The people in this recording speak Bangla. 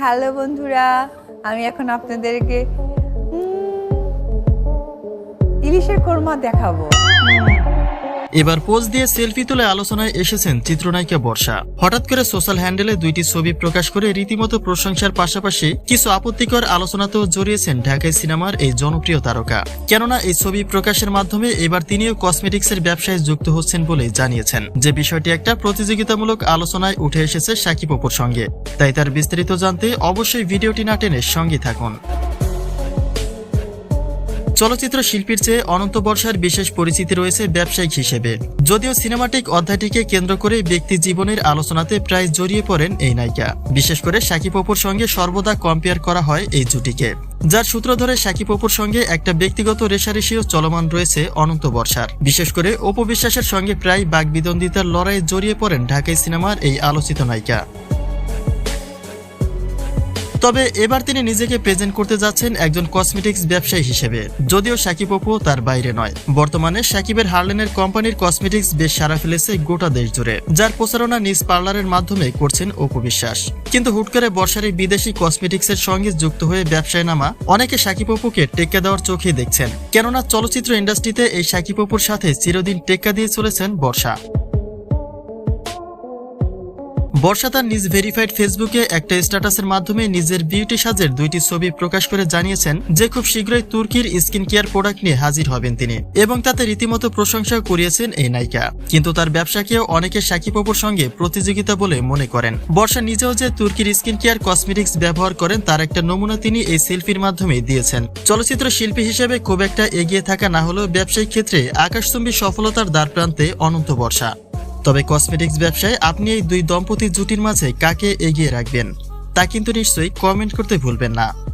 হ্যালো বন্ধুরা আমি এখন আপনাদেরকে ইলিশের কোরমা দেখাবো। এবার পোজ দিয়ে সেলফি তুলে আলোচনায় এসেছেন চিত্রনায়িকা বর্ষা। হঠাৎ করে সোশ্যাল হ্যান্ডেলে দুইটি ছবি প্রকাশ করে রীতিমতো প্রশংসার পাশাপাশি কিছু আপত্তিকর আলোচনাতেও জড়িয়েছেন ঢাকাই সিনেমার এই জনপ্রিয় তারকা। কেননা এই ছবি প্রকাশের মাধ্যমে এবার তিনিও কসমেটিক্সের ব্যবসায় যুক্ত হচ্ছেন বলে জানিয়েছেন। যে বিষয়টি একটা প্রতিযোগিতামূলক আলোচনায় উঠে এসেছে সাকিব অপুর সঙ্গে। তাই তার বিস্তারিত জানতে অবশ্যই ভিডিওটি না টেনে সঙ্গে থাকুন। চলচ্চিত্র শিল্পীর চেয়ে অনন্ত বর্ষার বিশেষ পরিচিতি রয়েছে ব্যবসায়িক হিসেবে। যদিও সিনেমাটিক অধ্যায়টিকে কেন্দ্র করে ব্যক্তি জীবনের আলোচনাতে প্রায় জড়িয়ে পড়েন এই নায়িকা। বিশেষ করে সাকিব অপুর সঙ্গে সর্বদা কম্পেয়ার করা হয় এই জুটিকে। যার সূত্র ধরে সাকিব অপুর সঙ্গে একটা ব্যক্তিগত রেশারেশিও চলমান রয়েছে অনন্ত বর্ষার। বিশেষ করে অপু বিশ্বাসের সঙ্গে প্রায় বাগবিদ্বন্দ্বিতার লড়াইয়ে জড়িয়ে পড়েন ঢাকাই সিনেমার এই আলোচিত নায়িকা। তবে এবার তিনি নিজেকে প্রেজেন্ট করতে যাচ্ছেন একজন কসমেটিক্স ব্যবসায়ী হিসেবে। যদিও সাকিব অপু তার বাইরে নয়। বর্তমানে সাকিবের হার্লেনের কোম্পানির কসমেটিক্স বেশ সারা ফেলেছে গোটা দেশ জুড়ে, যার প্রচারণা নিজ পার্লারের মাধ্যমে করছেন অপু বিশ্বাস। কিন্তু হুট করে বর্ষার এই বিদেশি কসমেটিক্সের সঙ্গে যুক্ত হয়ে ব্যবসায় নামা অনেকে সাকিব অপুকে টেক্কা দেওয়ার চোখে দেখছেন। কেননা চলচ্চিত্র ইন্ডাস্ট্রিতে এই সাকিব অপুর সাথে চিরদিন টেক্কা দিয়ে চলেছেন বর্ষা। বর্ষা তার নিজ ভেরিফাইড ফেসবুকে একটা স্ট্যাটাসের মাধ্যমে নিজের বিউটি সাজের দুইটি ছবি প্রকাশ করে জানিয়েছেন যে খুব শীঘ্রই তুর্কির স্কিন কেয়ার প্রোডাক্ট নিয়ে হাজির হবেন তিনি এবং তাতে রীতিমতো প্রশংসা করিয়েছেন এই নায়িকা। কিন্তু তার ব্যবসাকেও অনেকে সাকিব অপুর সঙ্গে প্রতিযোগিতা বলে মনে করেন। বর্ষা নিজেও যে তুর্কির স্কিন কেয়ার কসমেটিক্স ব্যবহার করেন, তার একটা নমুনা তিনি এই সেলফির মাধ্যমে দিয়েছেন। চলচ্চিত্র শিল্পী হিসেবে খুব একটা এগিয়ে থাকা না হলেও ব্যবসায়িক ক্ষেত্রে আকাশচুম্বী সফলতার দ্বারপ্রান্তে অনন্ত বর্ষা। তবে কসমেটিক্স ব্যবসায় আপনি এই দুই দম্পতির জুটির মাঝে কাকে এগিয়ে রাখবেন, তা কিন্তু নিশ্চয়ই কমেন্ট করতে ভুলবেন না।